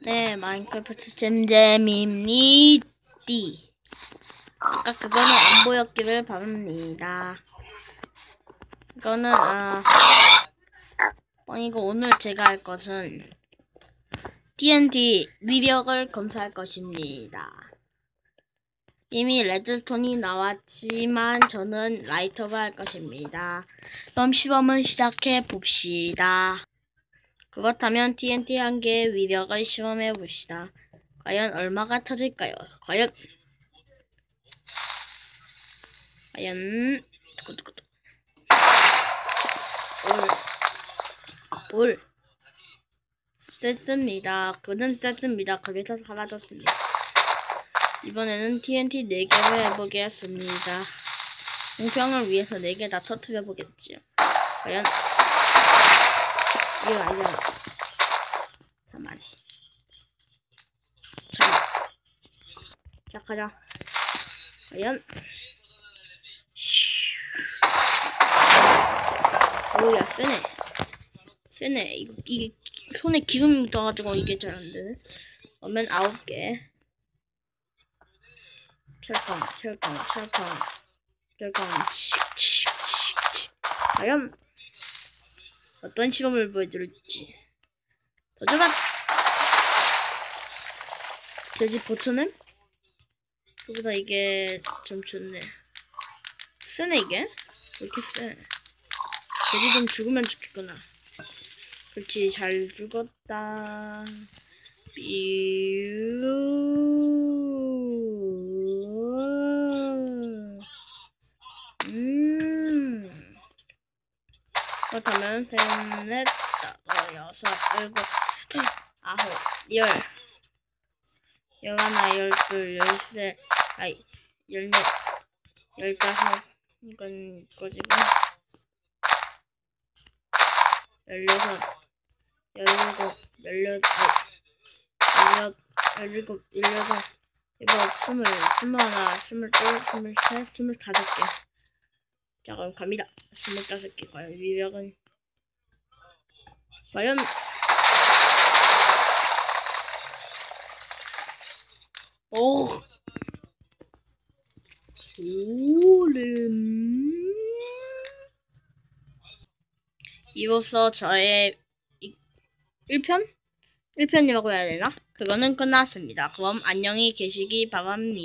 네, 마인크래프트 잼잼입니다. 아까 그거는 안 보였기를 바랍니다. 이거는 아 뻥이고 오늘 제가 할 것은 TNT 위력을 검사할 것입니다. 이미 레드톤이 나왔지만 저는 라이터가 할 것입니다. 그럼 시범을 시작해 봅시다. 그렇다면 TNT 한 개의 위력을 시험해 봅시다. 과연 얼마가 터질까요? 과연 과연 두구두구 올. 셌습니다. 그는 셌습니다. 거기서 사라졌습니다. 이번에는 TNT 4개를 해보겠습니다. 공평을 위해서 4개 다 터트려 보겠지요. 과연 이거 아니야. 잠깐만. 잠깐. 시작하자. 과연 오야 세네 세네 이거 이게 손에 기름 묻어가지고 이게 잘 안 되네 그러면 아홉 개. 철판 철판 철판. 철판. 칙칙칙칙 과연 어떤 실험을 보여줄지. 도전한 돼지 보초는 그보다 이게 좀 좋네. 세네 이게? 왜 이렇게 세? 돼지 좀 죽으면 좋겠구나 그렇지 잘 죽었다. 삐우. 음. 그렇다면 셋, 넷, 다섯, 여섯, 일곱, 아홉, 열. 열하나, 열둘, 열셋, 아이, 열넷, 열다섯 이건 이거지고 열여섯, 열일곱, 열여덟, 열여, 열일곱, 열여덟, 이거 스물, 스물하나, 스물둘, 스물셋, 스물다섯 개. 자, 그럼 갑니다. 스물다섯 개 과연 위력은 과연 오 소름 이로써 저의 1편? 1편이라고 해야 되나? 그거는 끝났습니다. 그럼 안녕히 계시기 바랍니다.